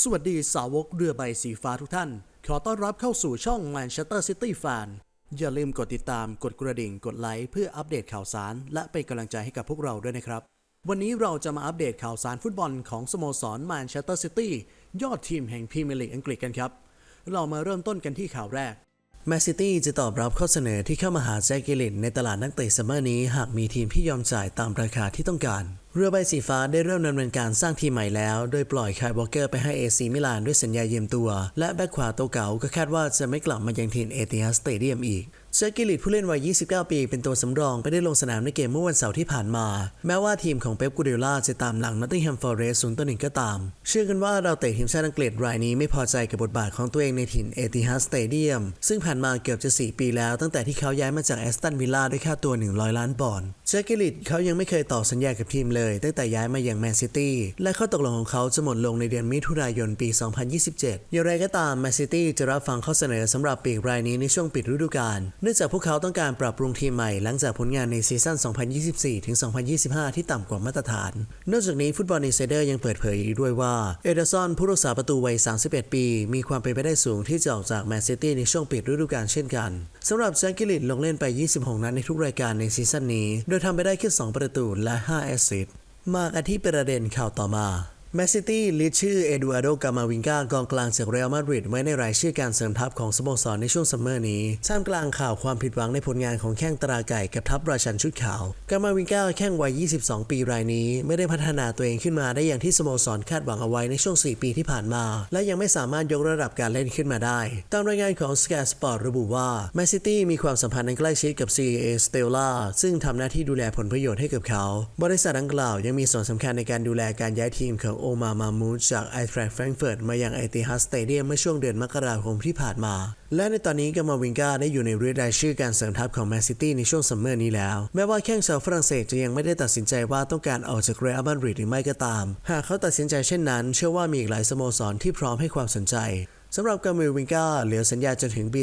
สวัสดีสาวกเรือใบสีฟ้าทุกท่าน ขอต้อนรับเข้าสู่ช่อง Manchester City Fan อย่าลืมกดติดตามกดกระดิ่งกดไลค์เพื่ออัปเดตข่าวสาร และเป็นกำลังใจให้กับพวกเราด้วยนะครับ วันนี้เราจะมาอัปเดตข่าวสารฟุตบอลของสโมสร Manchester City ยอดทีมแห่งพรีเมียร์ลีกอังกฤษกันครับ เรามาเริ่มต้นกันที่ข่าวแรกแมนซิตี้จะตอบรับข้อเสนอที่เข้ามาหาแจ็คเกลลินในตลาดนักเตะซัมเมอร์นี้ หากมีทีมที่ยอมจ่ายตามราคาที่ต้องการ เรือใบสีฟ้าได้เริ่มดำเนินการสร้างทีมใหม่แล้ว โดยปล่อยคายวอลเกอร์ไปให้เอซีมิลานด้วยสัญญาเยืมตัว และแบ็คขวาตัวเก่าก็คาดว่าจะไม่กลับมายังทีมเอติฮัสสเตเดียมอีกแจ็คกิลลินผู้เล่นวัย 29 ปี เป็นตัวสำรองไปได้ลงสนามในเกมเมื่อวันเสาร์ที่ผ่านมา แม้ว่าทีมของเป๊ปกูเดล่าจะตามหลังนอตติงแฮมฟอร์เรสต์ศูนย์ต่อหนึ่งก็ตาม เชื่อกันว่าเราเตะทีมชาติอังกฤษรายนี้ไม่พอใจกับบทบาทของตัวเองในถิ่นเอติฮัสสเตเดียมซึ่งผ่านมาเกือบจะ 4 ปีแล้ว ตั้งแต่ที่เขาย้ายมาจากแอสตันวิลล่าด้วยค่าตัว 100 ล้านปอนด์แจ็คกิลลินเขายังไม่เคยต่อสัญญากับทีมเลยตั้งแต่ย้ายมาอย่างแมนซิตี้และข้อตกลงของเขาจะหมดลงในเดือนมิถุนายนปี 2027 อย่างไรก็ตามแมนซิตี้จะรับฟังข้อเสนอสำหรับปีกรายนี้ในช่วงปิดฤดูกาลเนื่องจากพวกเขาต้องการปรับปรุงทีมใหม่หลังจากผลงานในซีซั่น 2024 ถึง 2025 ที่ต่ำกว่ามาตรฐาน นอกจากนี้ฟุตบอลอินไซเดอร์ยังเปิดเผยอีกด้วยว่าเอเดอร์สันผู้รักษาประตูวัย 31 ปี มีความเป็นไปได้สูงที่จะออกจากแมนซิตี้ในช่วงปิดฤดูกาลเช่นกันสำหรับแจ็คกิลลินลงเล่นไป 26 นัดในทุกรายการในซีซั่นนี้ โดยทำไปได้แค่ 2 ประตูและ 5 แอสซิส มากันที่ประเด็นข่าวต่อมา แมนซิตี้ลิสต์ชื่อเอดูอาโดกามาวิงกากองกลางจากเรอัลมาดริดไว้ในรายชื่อการเสริมทัพของสโมสรในช่วงซัมเมอร์นี้ท่ามกลางข่าวความผิดหวังในผลงานของแข้งตราไก่กับทัพราชันชุดขาวกามาวิงกาแข้งวัย 22 ปีรายนี้ ไม่ได้พัฒนาตัวเองขึ้นมาได้อย่างที่สโมสรคาดหวังเอาไว้ในช่วง 4 ปีที่ผ่านมา และยังไม่สามารถยกระดับการเล่นขึ้นมาได้ ตามรายงานของ Sky Sport ระบุว่าแมนซิตี้มีความสัมพันธ์อันใกล้ชิดกับ CAA Stella ซึ่งทำหน้าที่ดูแลผลประโยชน์ให้กับเขา บริษัทดังกล่าวยังมีส่วนสำคัญในการดูแลการย้ายทีมของโอมามามูดจากไอแทรแฟรงเฟิร์ตมายังไอติฮัสสเตเดียมเมื่อช่วงเดือนมกราคมที่ผ่านมา และในตอนนี้กามาวิงกาได้อยู่ในเรายชื่อการเสริมทัพของแมนซิตี้ในช่วงซัมเมอร์นี้แล้ว แม้ว่าแข้งชาวฝรั่งเศสจะยังไม่ได้ตัดสินใจว่าต้องการออกจากเรอัลมาดริดหรือไม่ก็ตาม หากเขาตัดสินใจเช่นนั้น เชื่อว่ามีอีกหลายสโมสรที่พร้อมให้ความสนใจ สำหรับกามิลวิงกาเหลือสัญญาจนถึงปี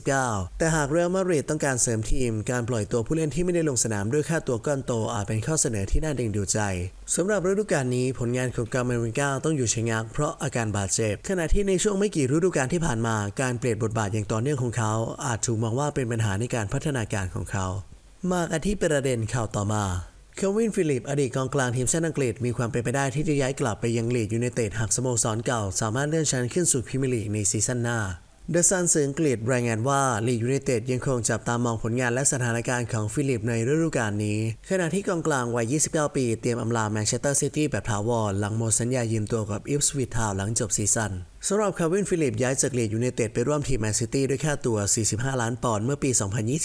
2029 แต่หากเรอัลมาดริดต้องการเสริมทีม การปล่อยตัวผู้เล่นที่ไม่ได้ลงสนามด้วยค่าตัวก้อนโตอาจเป็นข้อเสนอที่น่าดึงดูดใจสำหรับฤดูกาลนี้ผลงานของกามิลวิงกาต้องอยู่ชะงักเพราะอาการบาดเจ็บ ขณะที่ในช่วงไม่กี่ฤดูกาลที่ผ่านมาการเปลี่ยนบทบาทอย่างต่อเนื่องของเขา อาจถูกมองว่าเป็นปัญหาในการพัฒนาการของเขา มากันที่ประเด็นข่าวต่อมา เควินฟิลิป อดีตกองกลางทีมชาติอังกฤษมีความเป็นไปได้ที่จะย้ายกลับไปยังลีดยูไนเต็ดหากสโมสรเก่า สามารถเลื่อนชั้นขึ้นสู่พรีเมียร์ลีกในซีซั่นหน้าเดอะซันสื่ออังกฤษรายงานว่าลีดยูไนเต็ดยังคงจับตามองผลงานและสถานการณ์ของฟิลิปในฤดูกาลนี้ ขณะที่กองกลางวัย 29 ปี เตรียมอำลาแมนเชสเตอร์ซิตี้แบบถาวรหลังหมดสัญญายืมตัวกับอิฟสวิททาวหลังจบซีซั่น สำหรับคาวินฟิลิปย้ายจากเลีดยูไนเต็ดไปร่วมทีมแมนซิตี้ด้วยค่าตัว 45 ล้านปอนด์เมื่อปี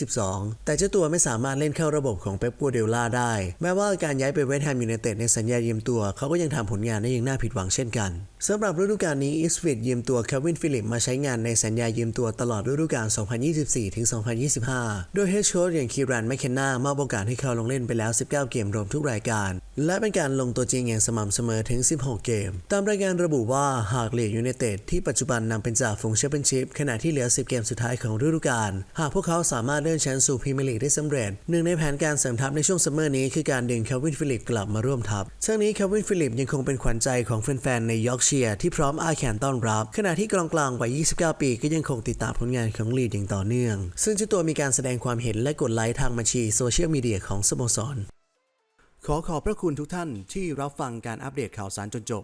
2022 แต่เจ้าตัวไม่สามารถเล่นเข้าระบบของเป๊ปกัวเดล่าได้ แม้ว่าการย้ายไปเวสต์แฮมยูไนเต็ดในสัญญายืมตัว เขาก็ยังทำผลงานได้ย่างน่าผิดหวังเช่นกันสำหรับฤดูกาลนี้อิสวิตยืมตัวคาวินฟิลิปมาใช้งานในสัญญายืมตัวตลอดฤดูกาล 2024-2025 โดยเฮดโค้ชอย่างคีรันแมคเคนนามอบโอกาสให้เขาลงเล่นไปแล้ว 19 เกมรวมทุกรายการ และเป็นการลงตัวจริงอย่างสม่ำเสมอถึง 16 เกม ตามรายงานระบุว่าหากลีดยูไนเต็ดที่ปัจจุบันนำเป็นจ่าฝูงแชมเปี้ยนชิพขณะที่เหลือ 10 เกมสุดท้ายของฤดูกาลหากพวกเขาสามารถเลื่อนชั้นสู่พรีเมียร์ลีกได้สำเร็จหนึ่งในแผนการเสริมทัพในช่วงซัมเมอร์นี้คือการดึงควินฟิลิปกลับมาร่วมทัพทั้งนี้ควินฟิลิปยังคงเป็นขวัญใจของแฟนๆในยอร์กเชียร์ที่พร้อมอาแขนต้อนรับ ขณะที่กลองกลางวัย 29 ปีก็ยังคงติดตามผลงานของลีดอย่างต่อเนื่อง ซึ่งเจ้าตัวมีการแสดงความเห็นและกดไลค์ทางบัญชีโซเชียลมีเดียของสโมสร ขอขอบพระคุณทุกท่านที่รับฟังการอัปเดตข่าวสารจนจบ